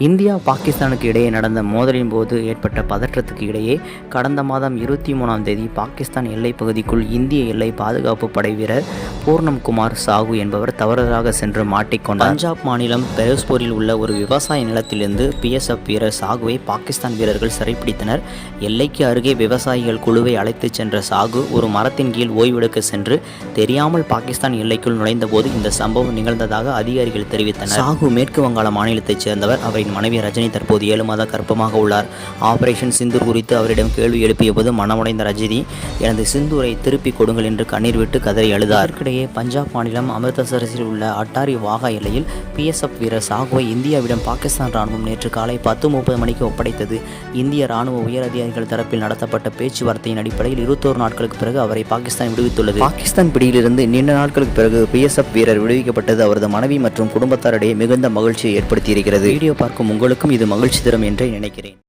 India பாகிஸ்தானுக்கு இடையே நடந்த மோதலின் போது ஏற்பட்ட பதற்றத்துக்கு இடையே கடந்த மாதம் இருபத்தி மூணாம் தேதி பாகிஸ்தான் எல்லைப் பகுதிக்குள் இந்திய எல்லை பாதுகாப்பு படை வீரர் பூர்ணம் குமார் சாகு என்பவர் தவறுதலாக சென்று மாட்டிக்கொண்டார் பஞ்சாப் மாநிலம் பெரோஸ்பூரில் உள்ள ஒரு விவசாய நிலத்திலிருந்து பிஎஸ்எஃப் வீரர் சாகுவை பாகிஸ்தான் வீரர்கள் சிறைப்பிடித்தனர் எல்லைக்கு அருகே விவசாயிகள் குழுவை அழைத்துச் சென்ற சாகு ஒரு மரத்தின் கீழ் ஓய்வெடுக்க சென்று தெரியாமல் பாகிஸ்தான் எல்லைக்குள் நுழைந்தபோது இந்த சம்பவம் நிகழ்ந்ததாக அதிகாரிகள் தெரிவித்தனர். சாகு மேற்கு வங்காள மாநிலத்தைச் சேர்ந்தவர். அவரின் மனைவி ரஜினி தற்போது ஏழு மாத கர்ப்பமாக உள்ளார். ஆபரேஷன் சிந்தூர் குறித்து அவரிடம் கேள்வி எழுப்பிய போது மனமுடைந்த ரஜினி எனது சிந்தூரை திருப்பிக் கொடுங்கள் என்று கண்ணீர் விட்டு கதறி அழுதார். இதற்கிடையே பஞ்சாப் மாநிலம் அமிர்தசரஸில் உள்ள அட்டாரி வாகா எல்லையில் பிஎஸ்எஃப் வீரர் சாகுவை இந்தியாவிடம் பாகிஸ்தான் ராணுவம் நேற்று காலை பத்து முப்பது மணிக்கு ஒப்படைத்தது. இந்திய ராணுவ உயர் அதிகாரிகள் தரப்பில் நடத்தப்பட்ட பேச்சுவார்த்தையின் அடிப்படையில் இருபத்தோரு நாட்களுக்கு பிறகு அவரை பாகிஸ்தான் விடுவித்துள்ளது. பாகிஸ்தான் பிடியிலிருந்து நீண்ட நாட்களுக்கு பிறகு பிஎஸ்எஃப் வீரர் விடுவிக்கப்பட்டது. அவரது மனைவி மற்றும் குடும்பத்தாரிடையே மிகுந்த மகிழ்ச்சியை ஏற்படுத்தியிருக்கிறது. வீடியோ பார்க்கும் உங்களுக்கும் இது மகிழ்ச்சி தரும் என்றே நினைக்கிறேன்.